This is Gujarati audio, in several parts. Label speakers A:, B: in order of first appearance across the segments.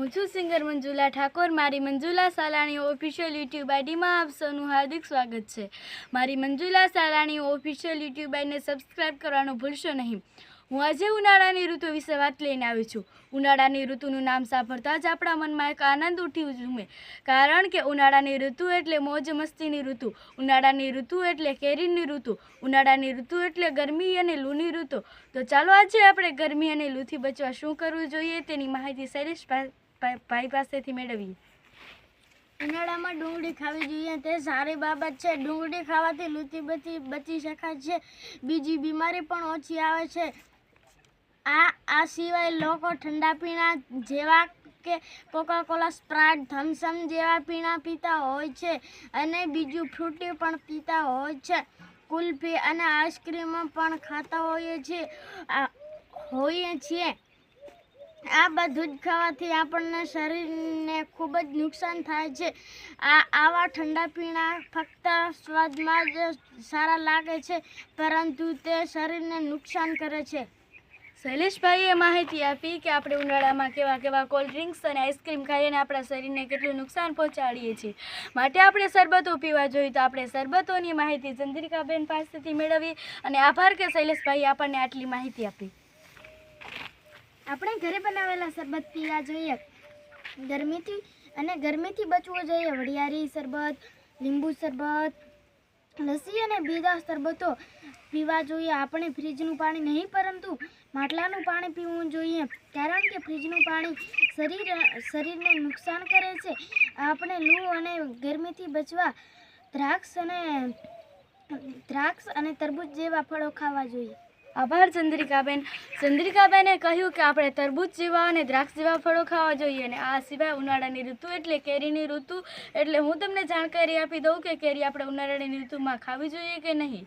A: હું છું સિંગર મંજુલા ઠાકોર. મારી મંજુલા સાલાણી ઓફિશિયલ યુટ્યુબ આઈડીમાં આપ સૌનું હાર્દિક સ્વાગત છે. મારી મંજુલા સાલાણી ઓફિશિયલ યુટ્યુબ આઈડીને સબસ્ક્રાઇબ કરવાનું ભૂલશો નહીં. હું આજે ઉનાળાની ઋતુ વિશે વાત લઈને આવી છું. ઉનાળાની ઋતુનું નામ સાંભળતા જ આપણા મનમાં એક આનંદ ઉઠી ઝૂમે. કારણ કે ઉનાળાની ઋતુ એટલે મોજ મસ્તીની ઋતુ. ઉનાળાની ઋતુ એટલે કેરીની ઋતુ. ઉનાળાની ઋતુ એટલે ગરમી અને લૂની ઋતુ. તો ચાલો આજે આપણે ગરમી અને લૂથી બચવા શું કરવું જોઈએ તેની માહિતી ભા- ભાઈ પાસેથી મેળવીએ.
B: ઉનાળામાં ડુંગળી ખાવી જોઈએ, તે સારી બાબત છે. ડુંગળી ખાવાથી લૂતી બચી બચી શકાય છે. બીજી બીમારી પણ ઓછી આવે છે. આ આ સિવાય લોકો ઠંડા પીણા જેવા કે કોકાકોલા સ્પ્રાઇટ થમસમ જેવા પીણા પીતા હોય છે અને બીજું ફ્રૂટી પણ પીતા હોય છે. કુલ્ફી અને આઈસ્ક્રીમ પણ ખાતા હોઈએ છીએ હોઈએ છીએ. આ બધું જ ખાવાથી આપણને શરીરને ખૂબ જ નુકસાન થાય છે. આ આવા ઠંડા પીણા ફક્ત સ્વાદમાં જ સારા લાગે છે, પરંતુ તે શરીરને નુકસાન કરે છે.
A: શૈલેષભાઈએ માહિતી આપી કે આપણે ઉનાળામાં કેવા કેવા કોલ્ડ ડ્રિંક્સ અને આઈસ્ક્રીમ ખાઈને આપણા શરીરને કેટલું નુકસાન પહોંચાડીએ છીએ. માટે આપણે શરબતો પીવા જોઈએ તો આપણે શરબતોની માહિતી ચંદ્રિકાબેન પાસેથી મેળવી અને આભાર કે શૈલેષભાઈએ આપણને આટલી માહિતી આપી.
B: આપણે ઘરે બનાવેલા શરબત પીવા જોઈએ. ગરમીથી અને ગરમીથી બચવું જોઈએ. વડિયારી શરબત, લીંબુ શરબત, લસ્સી અને બીજા શરબતો પીવા જોઈએ. આપણે ફ્રીજનું પાણી નહીં, પરંતુ માટલાનું પાણી પીવું જોઈએ, કારણ કે ફ્રીજનું પાણી શરીર, શરીરને નુકસાન કરે છે. આપણે લૂ અને ગરમીથી બચવા દ્રાક્ષ અને દ્રાક્ષ અને તરબૂચ જેવા ફળો ખાવા જોઈએ.
A: આભાર, ચંદ્રિકાબેન. ચંદ્રિકાબેને કહ્યું કે આપણે તરબૂચ જેવા અને દ્રાક્ષ જેવા ફળો ખાવા જોઈએ અને આ સિવાય ઉનાળાની ઋતુ એટલે કેરીની ઋતુ. એટલે હું તમને જાણકારી આપી દઉં કે કેરી આપણે ઉનાળાની ઋતુમાં ખાવી જોઈએ કે નહીં.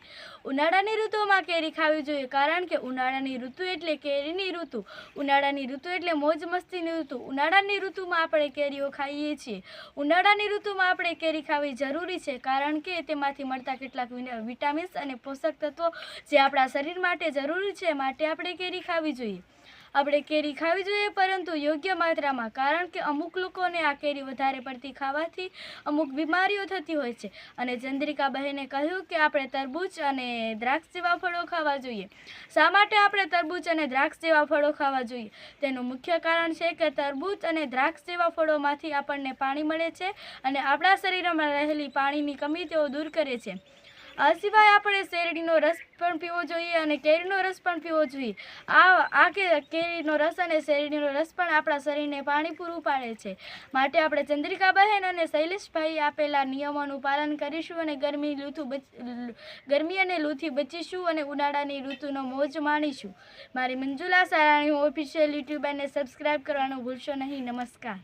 A: ઉનાળાની ઋતુમાં કેરી ખાવી જોઈએ કારણ કે ઉનાળાની ઋતુ એટલે કેરીની ઋતુ. ઉનાળાની ઋતુ એટલે મોજ મસ્તીની ઋતુ. ઉનાળાની ઋતુમાં આપણે કેરીઓ ખાઈએ છીએ. ઉનાળાની ઋતુમાં આપણે કેરી ખાવી જરૂરી છે કારણ કે તેમાંથી મળતા કેટલાક વિટામિન્સ અને પોષક તત્વો જે આપણા શરીર માટે જરૂરી છે માટે આપણે કેરી ખાવી જોઈએ. આપણે કેરી ખાવી જોઈએ, પરંતુ યોગ્ય માત્રામાં, કારણ કે અમુક લોકોને આ કેરી વધારે પડતી ખાવાથી અમુક બીમારીઓ થતી હોય છે. અને ચંદ્રિકા બહેને કહ્યું કે આપણે તરબૂચ અને દ્રાક્ષ જેવા ફળો ખાવા જોઈએ. શા માટે આપણે તરબૂચ અને દ્રાક્ષ જેવા ફળો ખાવા જોઈએ? તેનું મુખ્ય કારણ છે કે તરબૂચ અને દ્રાક્ષ જેવા ફળોમાંથી આપણને પાણી મળે છે અને આપણા શરીરમાં રહેલી પાણીની કમી તેઓ દૂર કરે છે. આ સિવાય આપણે શેરડીનો રસ પણ પીવો જોઈએ અને કેરીનો રસ પણ પીવો જોઈએ. આ આ કેરીનો રસ અને શેરડીનો રસ પણ આપણા શરીરને પાણી પૂરું પાડે છે. માટે આપણે ચંદ્રિકા બહેન અને શૈલેષભાઈ આપેલા નિયમોનું પાલન કરીશું અને ગરમી લૂથું બચ, ગરમી અને લૂથી બચીશું અને ઉનાળાની ઋતુનો મોજ માણીશું. મારી મંજુલા સારાણી ઓફિશિયલ યુટ્યુબ એને સબસ્ક્રાઈબ કરવાનું ભૂલશો નહીં. નમસ્કાર.